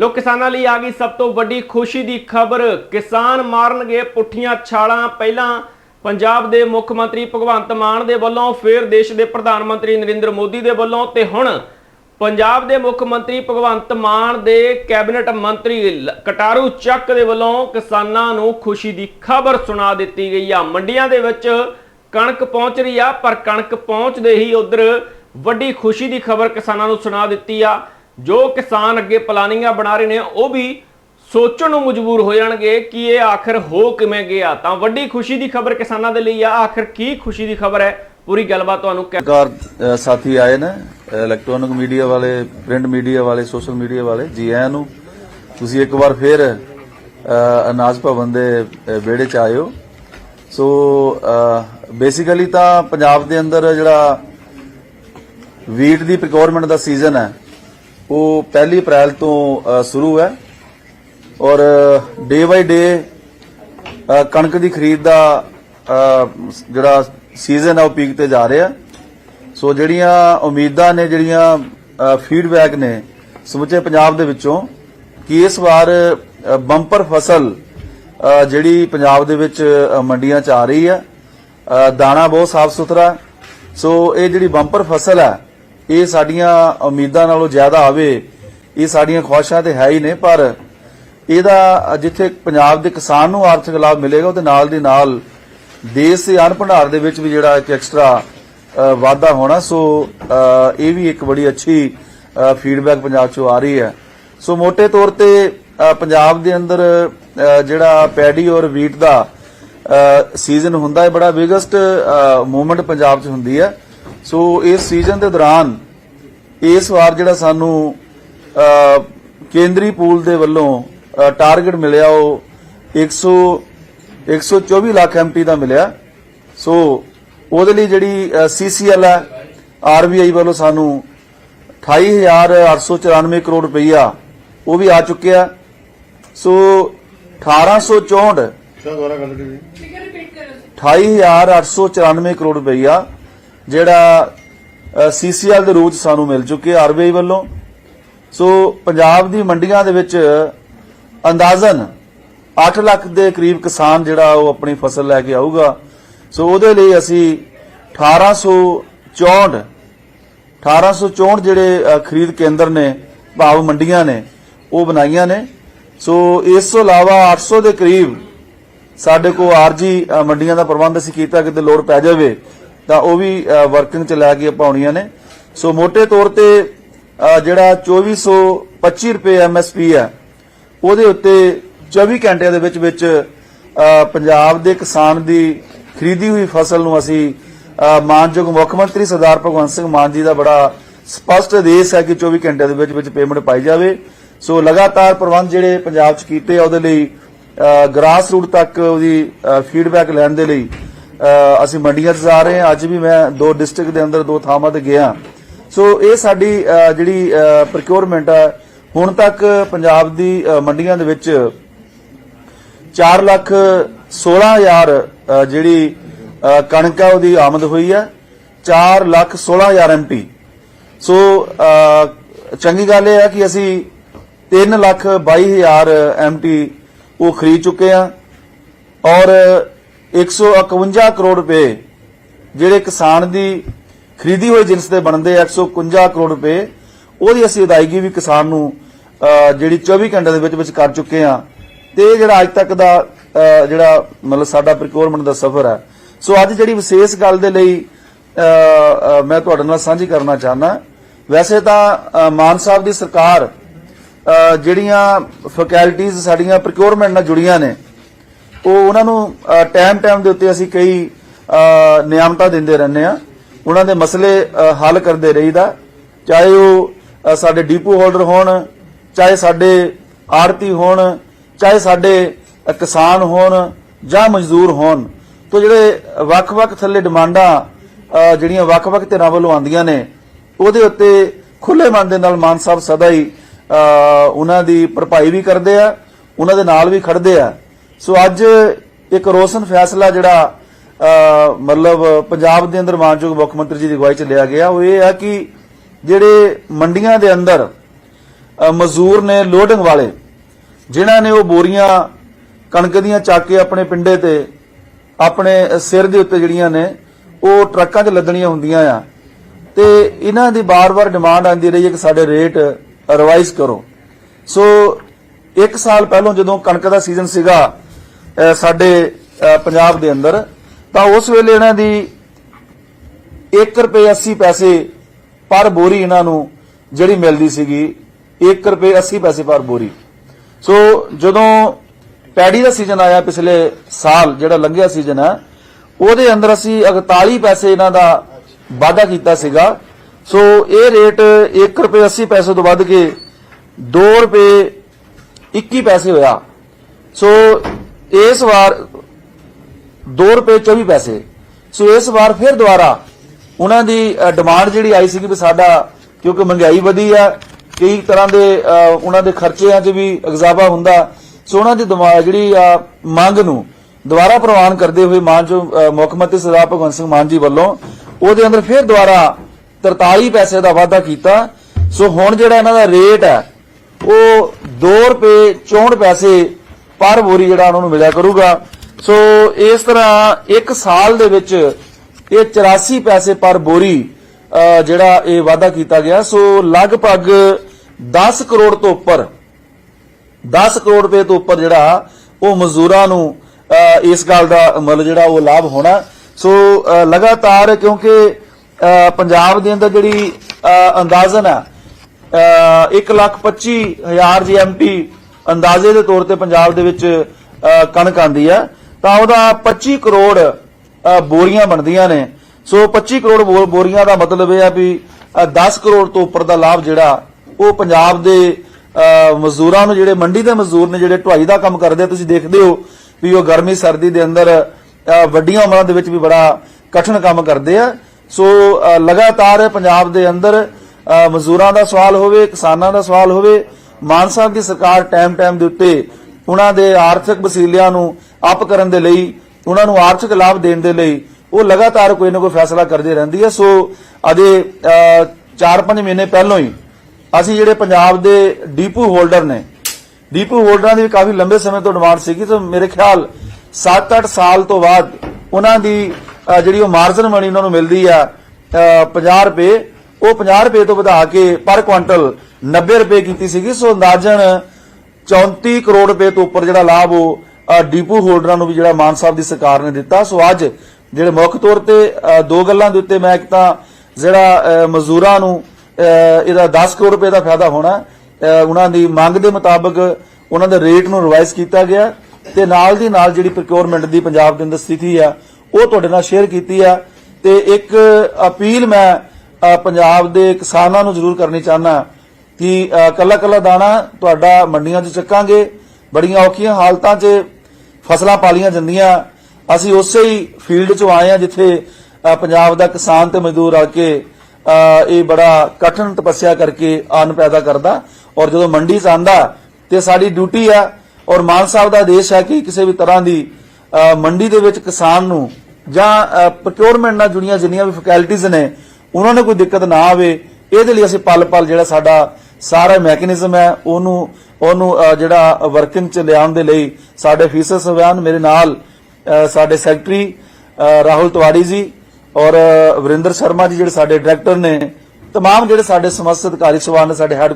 ਲੋ, ਕਿਸਾਨਾਂ ਲਈ ਆ ਗਈ ਸਭ ਤੋਂ ਵੱਡੀ ਖੁਸ਼ੀ ਦੀ ਖਬਰ। ਕਿਸਾਨ ਮਾਰਨਗੇ ਪੁੱਠੀਆਂ ਛਾਲਾਂ। ਪਹਿਲਾਂ ਪੰਜਾਬ ਦੇ ਮੁੱਖ ਮੰਤਰੀ ਭਗਵੰਤ ਮਾਨ ਦੇ ਵੱਲੋਂ, ਫਿਰ ਦੇਸ਼ ਦੇ ਪ੍ਰਧਾਨ ਮੰਤਰੀ ਨਰਿੰਦਰ ਮੋਦੀ ਦੇ ਵੱਲੋਂ ਤੇ ਹੁਣ ਪੰਜਾਬ ਦੇ ਮੁੱਖ ਮੰਤਰੀ ਭਗਵੰਤ ਮਾਨ ਦੇ ਕੈਬਨਿਟ ਮੰਤਰੀ ਕਟਾਰੂ ਚੱਕ ਦੇ ਵੱਲੋਂ ਕਿਸਾਨਾਂ ਨੂੰ ਖੁਸ਼ੀ ਦੀ ਖਬਰ ਸੁਣਾ ਦਿੱਤੀ ਗਈ ਆ। ਮੰਡੀਆਂ ਦੇ ਵਿੱਚ ਕਣਕ ਪਹੁੰਚ ਰਹੀ ਆ, ਪਰ ਕਣਕ ਪਹੁੰਚਦੇ ਹੀ ਉਧਰ ਵੱਡੀ ਖੁਸ਼ੀ ਦੀ ਖਬਰ ਕਿਸਾਨਾਂ ਨੂੰ ਸੁਣਾ ਦਿੱਤੀ ਆ। ਜੋ ਕਿਸਾਨ ਅੱਗੇ ਪਲਾਨਿੰਗਾਂ ਬਣਾ ਰਹੇ ਨੇ, ਉਹ ਵੀ ਸੋਚਣ ਨੂੰ ਮਜਬੂਰ ਹੋ ਜਾਣਗੇ ਕਿ ਇਹ ਆਖਰ ਹੋ ਕਿਵੇਂ ਗਿਆ। ਤਾਂ ਵੱਡੀ ਖੁਸ਼ੀ ਦੀ ਖਬਰ ਕਿਸਾਨਾਂ ਦੇ ਲਈ ਆ। ਆਖਰ ਕੀ ਖੁਸ਼ੀ ਦੀ ਖਬਰ ਹੈ? ਪੂਰੀ ਗੱਲਬਾਤ ਤੁਹਾਨੂੰ ਕਾਰ ਸਾਥੀ ਆਏ ਨੇ ਇਲੈਕਟ੍ਰੋਨਿਕ ਮੀਡੀਆ ਵਾਲੇ ਪ੍ਰਿੰਟ ਮੀਡੀਆ ਵਾਲੇ ਸੋਸ਼ਲ ਮੀਡੀਆ ਵਾਲੇ, ਜੀ ਆਇਆਂ ਨੂੰ। ਤੁਸੀਂ ਇੱਕ ਵਾਰ ਫੇਰ ਅਨਾਜ ਭਵਨ ਦੇ ਵਿਹੜੇ ਚ ਆਏ ਹੋ ਸੋ ਬੇਸਿਕਲੀ ਤਾਂ ਪੰਜਾਬ ਦੇ ਅੰਦਰ ਜਿਹੜਾ ਵੀਟ ਦੀ ਪ੍ਰੋਕਿਉਰਮੈਂਟ ਦਾ ਸੀਜ਼ਨ ਹੈ ਉਹ 1 ਅਪ੍ਰੈਲ ਤੋਂ ਸ਼ੁਰੂ ਹੈ। ਔਰ ਡੇ ਬਾਈ ਡੇ ਕਣਕ ਦੀ ਖਰੀਦ ਦਾ ਜਿਹੜਾ ਸੀਜ਼ਨ ਹੈ ਉਹ ਪੀਕ ਤੇ ਜਾ ਰਿਹਾ। ਸੋ ਜਿਹੜੀਆਂ ਉਮੀਦਾਂ ਨੇ, ਜਿਹੜੀਆਂ ਫੀਡਬੈਕ ਨੇ, ਸਮੁੱਚੇ ਪੰਜਾਬ ਦੇ ਵਿੱਚੋਂ, ਕਿ ਇਸ ਵਾਰ ਬੰਪਰ ਫਸਲ ਜਿਹੜੀ ਪੰਜਾਬ ਦੇ ਵਿੱਚ ਮੰਡੀਆਂ 'ਚ ਆ ਰਹੀ ਹੈ ਦਾਣਾ ਬਹੁਤ ਸਾਫ਼ ਸੁਥਰਾ ਸੋ ਇਹ ਜਿਹੜੀ ਬੰਪਰ ਫਸਲ ਹੈ ਇਹ ਸਾਡੀਆਂ ਉਮੀਦਾਂ ਨਾਲੋਂ ਜ਼ਿਆਦਾ ਆਵੇ, ਇਹ ਸਾਡੀਆਂ ਖੁਆਇਸ਼ਾਂ ਤੇ ਹੈ ਹੀ ਨੇ, ਪਰ ਇਹਦਾ ਜਿੱਥੇ ਪੰਜਾਬ ਦੇ ਕਿਸਾਨ ਨੂੰ ਆਰਥਿਕ ਲਾਭ ਮਿਲੇਗਾ, ਉਹਦੇ ਨਾਲ ਦੀ ਨਾਲ ਦੇਸ਼ ਦੇ ਅਨ ਭੰਡਾਰ ਦੇ ਵਿੱਚ ਵੀ ਜਿਹੜਾ ਇੱਕ ਐਕਸਟਰਾ ਵਾਧਾ ਹੋਣਾ। ਸੋ ਇਹ ਵੀ ਇੱਕ ਬੜੀ ਅੱਛੀ ਫੀਡਬੈਕ ਪੰਜਾਬ ਚੋਂ ਆ ਰਹੀ ਹੈ। ਸੋ ਮੋٹے ਤੌਰ ਤੇ ਪੰਜਾਬ ਦੇ ਅੰਦਰ ਜਿਹੜਾ ਪੈਡੀ ਔਰ ਵੀਟ ਦਾ ਸੀਜ਼ਨ ਹੁੰਦਾ ਹੈ, ਬੜਾ ਬਿਗੇਸਟ ਮੂਵਮੈਂਟ ਪੰਜਾਬ 'ਚ ਹੁੰਦੀ ਹੈ। ਸੋ ਇਸ ਸੀਜ਼ਨ ਦੇ ਦੌਰਾਨ ਇਸ ਵਾਰ ਜਿਹੜਾ ਸਾਨੂੰ ਕੇਂਦਰੀ ਪੂਲ ਦੇ ਵੱਲੋਂ ਟਾਰਗੇਟ ਮਿਲਿਆ ਉਹ 100 124 ਲੱਖ ਐਮਟੀ ਦਾ ਮਿਲਿਆ। ਸੋ ਉਹਦੇ ਲਈ ਜਿਹੜੀ ਸੀਸੀਐਲ ਹੈ ਆਰਬੀਆਈ ਵੱਲੋਂ ਸਾਨੂੰ 28894 ਕਰੋੜ ਰੁਪਈਆ ਉਹ ਵੀ ਆ ਚੁੱਕਿਆ। ਸੋ 1864 28894 ਕਰੋੜ ਰੁਪਈਆ ਜਿਹੜਾ ਸੀਸੀਐਲ ਦੇ ਰੂਪ ਚ ਸਾਨੂੰ ਮਿਲ ਚੁੱਕਿਆ ਆਰਬੀਆਈ ਵੱਲੋਂ। ਸੋ ਪੰਜਾਬ ਦੀ ਮੰਡੀਆਂ ਦੇ ਵਿੱਚ ਅੰਦਾਜ਼ਨ 8 ਲੱਖ ਦੇ ਕਰੀਬ ਕਿਸਾਨ ਜਿਹੜਾ ਉਹ ਆਪਣੀ ਫਸਲ ਲੈ ਕੇ ਆਊਗਾ। ਸੋ ਉਹਦੇ ਲਈ ਅਸੀਂ 1864 1864 ਜਿਹੜੇ ਖਰੀਦ ਕੇਂਦਰ ਨੇ ਭਾਵ ਮੰਡੀਆਂ ਨੇ ਉਹ ਬਣਾਈਆਂ ਨੇ। ਸੋ ਇਸ ਤੋਂ ਇਲਾਵਾ 800 ਦੇ ਕਰੀਬ ਸਾਡੇ ਕੋਲ ਆਰਜੀ ਅ, ਮੰਡੀਆਂ ਦਾ ਪ੍ਰਬੰਧ ਅਸੀਂ ਕੀਤਾ ਕਿਤੇ ਲੋੜ ਪੈ ਜਾਵੇ ਤਾਂ ਉਹ ਵੀ ਵਰਕਿੰਗ ਚ ਲੈ ਕੇ ਪਾਉਣੀਆਂ ਨੇ। ਸੋ ਮੋٹے ਤੌਰ ਤੇ ਅ, ਜਿਹੜਾ 2425 ਰੁਪਏ ਐਮਐਸਪੀ ਹੈ ਉਹਦੇ ਉੱਤੇ 24 ਘੰਟਿਆਂ ਦੇ ਵਿੱਚ ਵਿੱਚ ਪੰਜਾਬ ਦੇ ਕਿਸਾਨ ਦੀ ਖਰੀਦੀ ਹੋਈ ਫਸਲ ਨੂੰ ਅਸੀਂ ਮਾਨਯੋਗ ਮੁੱਖ ਮੰਤਰੀ ਸਰਦਾਰ ਭਗਵੰਤ ਸਿੰਘ ਮਾਨ ਜੀ ਦਾ ਬੜਾ ਸਪਸ਼ਟ ਆਦੇਸ਼ ਹੈ ਕਿ 24 ਘੰਟਿਆਂ ਦੇ ਵਿੱਚ ਵਿੱਚ ਪੇਮੈਂਟ ਪਾਈ ਜਾਵੇ। ਸੋ ਲਗਾਤਾਰ ਪ੍ਰਬੰਧ ਜਿਹੜੇ ਪੰਜਾਬ 'ਚ ਕੀਤੇ ਆ ਉਹਦੇ ਲਈ ਗ੍ਰਾਸ ਰੂਟ ਤੱਕ ਉਹਦੀ ਫੀਡਬੈਕ ਲੈਣ ਦੇ ਲਈ ਅਸੀਂ ਮੰਡੀਆਂ 'ਚ ਜਾ ਰਹੇ ਹਾਂ। ਅੱਜ ਵੀ ਮੈਂ ਦੋ ਡਿਸਟ੍ਰਿਕਟ ਦੇ ਅੰਦਰ ਦੋ ਥਾਵਾਂ ਤੇ ਗਿਆ। ਸੋ ਇਹ ਸਾਡੀ ਜਿਹੜੀ ਪ੍ਰੋਕਿਉਰਮੈਂਟ ਆ, ਹੁਣ ਤੱਕ ਪੰਜਾਬ ਦੀ ਮੰਡੀਆਂ ਦੇ ਵਿੱਚ 4 ਲੱਖ 16 ਹਜ਼ਾਰ ਜਿਹੜੀ ਕਣਕ ਹੈ ਉਹਦੀ ਆਮਦ ਹੋਈ ਹੈ 4 ਲੱਖ 16 ਹਜ਼ਾਰ ਐਮਟੀ ਸੋ ਚੰਗੀ ਗੱਲ ਇਹ ਆ ਕਿ ਅਸੀਂ 3 ਲੱਖ 22 ਹਜ਼ਾਰ ਐਮਟੀ ਉਹ ਖਰੀਦ ਚੁੱਕੇ ਆ। ਔਰ 151 ਕਰੋੜ ਰੁਪਏ ਜਿਹੜੇ ਕਿਸਾਨ ਦੀ ਖਰੀਦੀ ਹੋਈ ਜਿੰਸ ਦੇ ਬਣਦੇ ਆ 151 ਕਰੋੜ ਰੁਪਏ, ਉਹਦੀ ਅਸੀਂ ਅਦਾਇਗੀ ਵੀ ਕਿਸਾਨ ਨੂੰ ਜਿਹੜੀ 24 ਘੰਟੇ ਦੇ ਵਿੱਚ ਵਿੱਚ ਕਰ ਚੁੱਕੇ ਆ। ਤੇ ਇਹ ਜਿਹੜਾ ਅੱਜ ਤੱਕ ਦਾ ਜਿਹੜਾ ਮਤਲਬ ਸਾਡਾ ਪ੍ਰੋਕਿਉਰਮੈਂਟ ਦਾ ਸਫ਼ਰ ਹੈ ਸੋ ਅੱਜ ਜਿਹੜੀ ਵਿਸ਼ੇਸ਼ ਗੱਲ ਦੇ ਲਈ ਮੈਂ ਤੁਹਾਡੇ ਨਾਲ ਸਾਂਝੀ ਕਰਨਾ ਚਾਹਨਾ ਵੈਸੇ ਤਾਂ ਮਾਨ ਸਾਹਿਬ ਦੀ ਸਰਕਾਰ ਜਿਹੜੀਆਂ ਫੈਕਲਟੀਆਂ ਸਾਡੀਆਂ ਪ੍ਰੋਕਿਉਰਮੈਂਟ ਨਾਲ ਜੁੜੀਆਂ ਨੇ ਉਹ ਉਹਨਾਂ ਨੂੰ ਟਾਈਮ ਟਾਈਮ ਦੇ ਉੱਤੇ ਅਸੀਂ ਕਈ ਅ, ਨਿਯਮਤਾ ਦਿੰਦੇ ਰਹਿੰਦੇ ਆ ਉਹਨਾਂ ਦੇ ਮਸਲੇ ਹੱਲ ਕਰਦੇ ਰਹੀਦਾ। ਚਾਹੇ ਉਹ ਸਾਡੇ ਡੀਪੂ ਹੋਲਡਰ ਹੋਣ ਚਾਹੇ ਸਾਡੇ ਆੜਤੀ ਹੋਣ ਚਾਹੇ ਸਾਡੇ ਕਿਸਾਨ ਹੋਣ ਜਾਂ ਮਜ਼ਦੂਰ ਹੋਣ ਤੋਂ ਜਿਹੜੇ ਵੱਖ-ਵੱਖ ਥੱਲੇ ਡਿਮਾਂਡਾਂ ਜਿਹੜੀਆਂ ਵੱਖ-ਵੱਖ ਧਿਰਾਂ ਵੱਲੋਂ ਆਉਂਦੀਆਂ ਨੇ ਉਹਦੇ ਉੱਤੇ ਖੁੱਲੇ ਮਨ ਦੇ ਨਾਲ ਮਾਨ ਸਾਹਿਬ ਸਦਾ ਹੀ ਉਹਨਾਂ ਦੀ ਭਰਪਾਈ ਵੀ ਕਰਦੇ ਆ ਉਹਨਾਂ ਦੇ ਨਾਲ ਵੀ ਖੜਦੇ ਆ। ਸੋ ਅੱਜ ਇੱਕ ਰੋਸ਼ਨ ਫੈਸਲਾ ਜਿਹੜਾ ਮਤਲਬ ਪੰਜਾਬ ਦੇ ਅੰਦਰ ਮਾਨਯੋਗ ਮੁੱਖ ਮੰਤਰੀ ਜੀ ਦੀ ਅਗਵਾਈ ਚ ਲਿਆ ਗਿਆ, ਉਹ ਇਹ ਆ ਕਿ ਜਿਹੜੇ ਮੰਡੀਆਂ ਦੇ ਅੰਦਰ ਮਜ਼ਦੂਰ ਨੇ ਲੋਡਿੰਗ ਵਾਲੇ, ਜਿਨ੍ਹਾਂ ਨੇ ਉਹ ਬੋਰੀਆਂ, ਕਣਕ ਦੀਆਂ ਚੱਕ ਕੇ ਆਪਣੇ ਪਿੰਡੇ ਤੇ, ਆਪਣੇ ਸਿਰ ਦੇ ਉੱਤੇ ਜਿਹੜੀਆਂ ਨੇ, ਉਹ ਟਰੱਕਾਂ 'ਚ ਲੱਦਣੀਆਂ ਹੁੰਦੀਆਂ ਆ। ਤੇ ਇਹਨਾਂ ਦੀ ਬਾਰ-ਬਾਰ ਡਿਮਾਂਡ ਆਉਂਦੀ ਰਹੀ ਹੈ ਕਿ ਸਾਡੇ ਰੇਟ ਰਿਵਾਈਜ਼ ਕਰੋ। ਸੋ ਇੱਕ ਸਾਲ ਪਹਿਲਾਂ ਜਦੋਂ ਕਣਕ ਦਾ ਸੀਜ਼ਨ ਸੀਗਾ ਸਾਡੇ ਪੰਜਾਬ ਦੇ ਅੰਦਰ, ਤਾਂ ਉਸ ਵੇਲੇ ਇਹਨਾਂ ਦੀ 1 ਰੁਪਏ 80 ਪੈਸੇ ਪਰ ਬੋਰੀ ਇਹਨਾਂ ਨੂੰ ਜਿਹੜੀ ਮਿਲਦੀ ਸੀਗੀ 1 ਰੁਪਏ 80 ਪੈਸੇ ਪਰ ਬੋਰੀ। ਸੋ ਜਦੋਂ ਪੈਡੀ ਦਾ ਸੀਜ਼ਨ ਆਇਆ ਪਿਛਲੇ ਸਾਲ, ਜਿਹੜਾ ਲੰਘਿਆ ਸੀਜ਼ਨ ਹੈ, ਉਹਦੇ ਅੰਦਰ ਅਸੀਂ 41 ਪੈਸੇ ਇਹਨਾਂ ਦਾ ਵਾਅਦਾ ਕੀਤਾ ਸੀਗਾ। ਸੋ ਇਹ ਰੇਟ 1 ਰੁਪਏ 80 ਪੈਸੇ ਤੋਂ ਵੱਧ ਕੇ 2 ਰੁਪਏ 21 ਪੈਸੇ ਹੋਇਆ। ਸੋ ਇਸ ਵਾਰ 2 ਰੁਪਏ 24 ਪੈਸੇ। ਸੋ ਇਸ ਵਾਰ ਫਿਰ ਦੁਬਾਰਾ ਉਹਨਾਂ ਦੀ ਡਿਮਾਂਡ ਜਿਹੜੀ ਆਈ ਸੀ ਕਿ ਵੀ ਸਾਡਾ ਕਿਉਂਕਿ ਮਹਿੰਗਾਈ ਵਧੀ ਆ ਕਈ ਤਰ੍ਹਾਂ ਦੇ ਅ, ਉਹਨਾਂ ਦੇ ਖਰਚਿਆਂ 'ਚ ਵੀ ਇਜ਼ਾਫਾ ਹੁੰਦਾ। ਸੋ ਉਹਨਾਂ ਦੀ ਜਿਹੜੀ ਆ ਮੰਗ ਨੂੰ ਦੁਬਾਰਾ ਪ੍ਰਵਾਨ ਕਰਦੇ ਹੋਏ ਮਾਨਯੋਗ ਮੁੱਖ ਮੰਤਰੀ ਸਰਦਾਰ ਭਗਵੰਤ ਸਿੰਘ ਮਾਨ ਜੀ ਵੱਲੋਂ ਉਹਦੇ ਅੰਦਰ ਫਿਰ ਦੁਬਾਰਾ 43 ਪੈਸੇ ਦਾ ਵਾਅਦਾ ਕੀਤਾ। ਸੋ ਹੁਣ ਜਿਹੜਾ ਇਹਨਾਂ ਦਾ ਰੇਟ ਹੈ ਉਹ 2 ਰੁਪਏ 64 ਪੈਸੇ ਪਰ ਬੋਰੀ ਜਿਹੜਾ ਉਹਨਾਂ ਨੂੰ ਮਿਲਿਆ ਕਰੂਗਾ। ਸੋ ਇਸ ਤਰ੍ਹਾਂ ਇੱਕ ਸਾਲ ਦੇ ਵਿੱਚ ਇਹ 84 ਪੈਸੇ ਪਰ ਬੋਰੀ ਜਿਹੜਾ ਇਹ ਵਾਅਦਾ ਕੀਤਾ ਗਿਆ। ਸੋ ਲਗਭਗ 10 ਕਰੋੜ ਤੋਂ ਉੱਪਰ 10 ਕਰੋੜ ਰੁਪਏ ਤੋਂ ਉੱਪਰ ਜਿਹੜਾ ਉਹ ਮਜ਼ਦੂਰਾਂ ਨੂੰ ਇਸ ਗੱਲ ਦਾ ਮਤਲਬ ਜਿਹੜਾ ਉਹ ਲਾਭ ਹੋਣਾ। ਸੋ ਲਗਾਤਾਰ ਕਿਉਂਕਿ ਪੰਜਾਬ ਦੇ ਅੰਦਰ ਜਿਹੜੀ ਅੰਦਾਜ਼ਨ ਹੈ 1 ਲੱਖ 25 ਹਜ਼ਾਰ ਜੀਐਮਟੀ ਅੰਦਾਜ਼ੇ ਦੇ ਤੌਰ ਤੇ ਪੰਜਾਬ ਦੇ ਵਿੱਚ ਕਣਕ ਆਂਦੀ ਹੈ ਤਾਂ ਉਹਦਾ 25 ਕਰੋੜ ਬੋਰੀਆਂ ਬਣਦੀਆਂ ਨੇ। ਸੋ 25 ਕਰੋੜ ਬੋਰੀਆਂ ਦਾ ਮਤਲਬ ਇਹ ਆ ਵੀ ਅਹ, 10 ਕਰੋੜ ਤੋਂ ਉੱਪਰ ਦਾ ਲਾਭ ਜਿਹੜਾ ਉਹ ਪੰਜਾਬ ਦੇ ਮਜ਼ਦੂਰਾਂ ਨੂੰ ਜਿਹੜੇ ਮੰਡੀ ਦੇ ਮਜ਼ਦੂਰ ਨੇ ਜਿਹੜੇ ਢੁਆਈ ਦਾ ਕੰਮ ਕਰਦੇ ਆ, ਤੁਸੀਂ ਦੇਖਦੇ ਹੋ ਵੀ ਉਹ ਗਰਮੀ ਸਰਦੀ ਦੇ ਅੰਦਰ ਵੱਡੀਆਂ ਉਮਰਾਂ ਦੇ ਵਿੱਚ ਵੀ ਬੜਾ ਕਠਿਨ ਕੰਮ ਕਰਦੇ ਆ। ਸੋ ਲਗਾਤਾਰ ਪੰਜਾਬ ਦੇ ਅੰਦਰ ਮਜ਼ਦੂਰਾਂ ਦਾ ਸਵਾਲ ਹੋਵੇ ਕਿਸਾਨਾਂ ਦਾ ਸਵਾਲ ਹੋਵੇ ਮਾਨ ਸਾਹਿਬ ਦੀ ਸਰਕਾਰ ਟਾਈਮ ਟਾਈਮ ਦੇ ਉੱਤੇ ਉਹਨਾਂ ਦੇ ਆਰਥਿਕ ਵਸੀਲਿਆਂ ਨੂੰ ਅਪ ਕਰਨ ਦੇ ਲਈ ਉਹਨਾਂ ਨੂੰ ਆਰਥਿਕ ਲਾਭ ਦੇਣ ਦੇ ਲਈ ਉਹ ਲਗਾਤਾਰ ਕੋਈ ਨਾ ਕੋਈ ਫੈਸਲਾ ਕਰਦੇ ਰਹਿੰਦੀ ਹੈ। ਸੋ ਅਜੇ 4-5 ਮਹੀਨੇ ਪਹਿਲਾਂ ਹੀ ਅਸੀਂ ਜਿਹੜੇ ਪੰਜਾਬ ਦੇ ਡੀਪੂ ਹੋਲਡਰ ਨੇ ਡੀਪੂ ਹੋਲਡਰਾਂ ਦੀ ਵੀ ਕਾਫੀ ਲੰਬੇ ਸਮੇਂ ਤੋਂ ਡਿਮਾਂਡ ਸੀਗੀ ਤਾਂ ਮੇਰੇ ਖਿਆਲ 7-8 ਸਾਲ ਤੋਂ ਬਾਅਦ ਉਹਨਾਂ ਦੀ ਜਿਹੜੀ ਉਹ ਮਾਰਜਨ ਮਨੀ ਉਹਨਾਂ ਨੂੰ ਮਿਲਦੀ ਆ ਅਹ, 50 ਰੁਪਏ ਉਹ 50 ਰੁਪਏ ਤੋਂ ਵਧਾ ਕੇ ਪਰ ਕੁਇੰਟਲ 90 ਰੁਪਏ ਕੀਤੀ ਸੀਗੀ ਸੋ ਅੰਦਾਜ਼ਨ 34 ਕਰੋੜ ਰੁਪਏ ਤੋਂ ਉੱਪਰ ਜਿਹੜਾ ਲਾਭ ਉਹ ਅਹ, ਡੀਪੂ ਹੋਲਡਰਾਂ ਨੂੰ ਵੀ ਜਿਹੜਾ ਮਾਨ ਸਾਹਿਬ ਦੀ ਸਰਕਾਰ ਨੇ ਦਿੱਤਾ। ਸੋ ਅੱਜ ਜਿਹੜੇ ਮੁੱਖ ਤੌਰ ਤੇ ਦੋ ਗੱਲਾਂ ਦੇ ਉੱਤੇ ਮੈਂ ਇੱਕ ਤਾਂ ਜਿਹੜਾ ਮਜ਼ਦੂਰਾਂ ਨੂੰ ਇਹਦਾ 10 ਕਰੋੜ ਰੁਪਏ ਦਾ ਫਾਇਦਾ ਹੋਣਾ ਅਹ, ਉਹਨਾਂ ਦੀ ਮੰਗ ਦੇ ਮੁਤਾਬਕ ਉਹਨਾਂ ਦੇ ਰੇਟ ਨੂੰ ਰਿਵਾਈਜ਼ ਕੀਤਾ ਗਿਆ ਤੇ ਨਾਲ ਦੀ ਨਾਲ ਜਿਹੜੀ ਪ੍ਰੋਕਿਉਰਮੈਂਟ ਦੀ ਪੰਜਾਬ ਦੇ ਅੰਦਰ ਸਥਿਤੀ ਆ ਉਹ ਤੁਹਾਡੇ ਨਾਲ ਸ਼ੇਅਰ ਕੀਤੀ ਆ। ਤੇ ਇੱਕ ਅਪੀਲ ਮੈਂ ਪੰਜਾਬ ਦੇ ਕਿਸਾਨਾਂ ਨੂੰ ਜ਼ਰੂਰ ਕਰਨੀ ਚਾਹਨਾ ਕਿ ਕੱਲਾ ਕੱਲਾ ਦਾਣਾ ਤੁਹਾਡਾ ਮੰਡੀਆਂ 'ਚ ਚੱਕਾਂਗੇ, ਬੜੀਆਂ ਔਖੀਆਂ ਹਾਲਤਾਂ 'ਚ ਫਸਲਾਂ ਪਾਲੀਆਂ ਜਾਂਦੀਆਂ। ਅਸੀਂ ਉਸੇ ਹੀ ਫੀਲਡ 'ਚੋਂ ਆਏ ਆ ਜਿੱਥੇ ਪੰਜਾਬ ਦਾ ਕਿਸਾਨ ਤੇ ਮਜ਼ਦੂਰ ਆ ਕੇ ਇਹ ਬੜਾ ਕਠਿਨ ਤਪੱਸਿਆ ਕਰਕੇ ਅੰਨ ਪੈਦਾ ਕਰਦਾ। ਔਰ ਜਦੋਂ ਮੰਡੀ 'ਚ ਆਂਦਾ, ਤੇ ਸਾਡੀ ਡਿਊਟੀ ਆ, ਔਰ ਮਾਨ ਸਾਹਿਬ ਦਾ ਆਦੇਸ਼ ਹੈ ਕਿ ਕਿਸੇ ਵੀ ਤਰ੍ਹਾਂ ਦੀ ਮੰਡੀ ਦੇ ਵਿੱਚ ਕਿਸਾਨ ਨੂੰ ਜਾਂ ਪ੍ਰੋਕਿਉਰਮੈਂਟ ਨਾਲ ਜੁੜੀਆਂ ਜਿੰਨੀਆਂ ਵੀ ਫੈਕਲਟੀਆਂ ਨੇ, ਉਹਨਾਂ ਨੂੰ ਕੋਈ ਦਿੱਕਤ ਨਾ ਆਵੇ, ਇਹਦੇ ਲਈ ਅਸੀਂ ਪਲ ਪਲ ਜਿਹੜਾ ਸਾਡਾ ਸਾਰਾ ਮੈਕੈਨਿਜ਼ਮ ਹੈ ਉਹਨੂੰ ਉਹਨੂੰ ਅ, ਜਿਹੜਾ ਵਰਕਿੰਗ ਚ ਲਿਆਉਣ ਦੇ ਲਈ ਸਾਡੇ ਫੀਸਰ ਸਵਿਆਨ ਮੇਰੇ ਨਾਲ ਅ, ਸਾਡੇ ਸੈਕਟਰੀ ਅ, ਰਾਹੁਲ ਤਿਵਾੜੀ ਜੀ ਔਰ ਅ, ਵਰਿੰਦਰ ਸ਼ਰਮਾ ਜੀ ਜਿਹੜੇ ਸਾਡੇ ਡਾਇਰੈਕਟਰ ਨੇ तमाम ਜਿਹੜੇ ਸਾਡੇ ਸਮਸਤ ਅਧਿਕਾਰੀ ਸਭਾ ਨੇ ਸਾਡੇ ਹੈੱਡ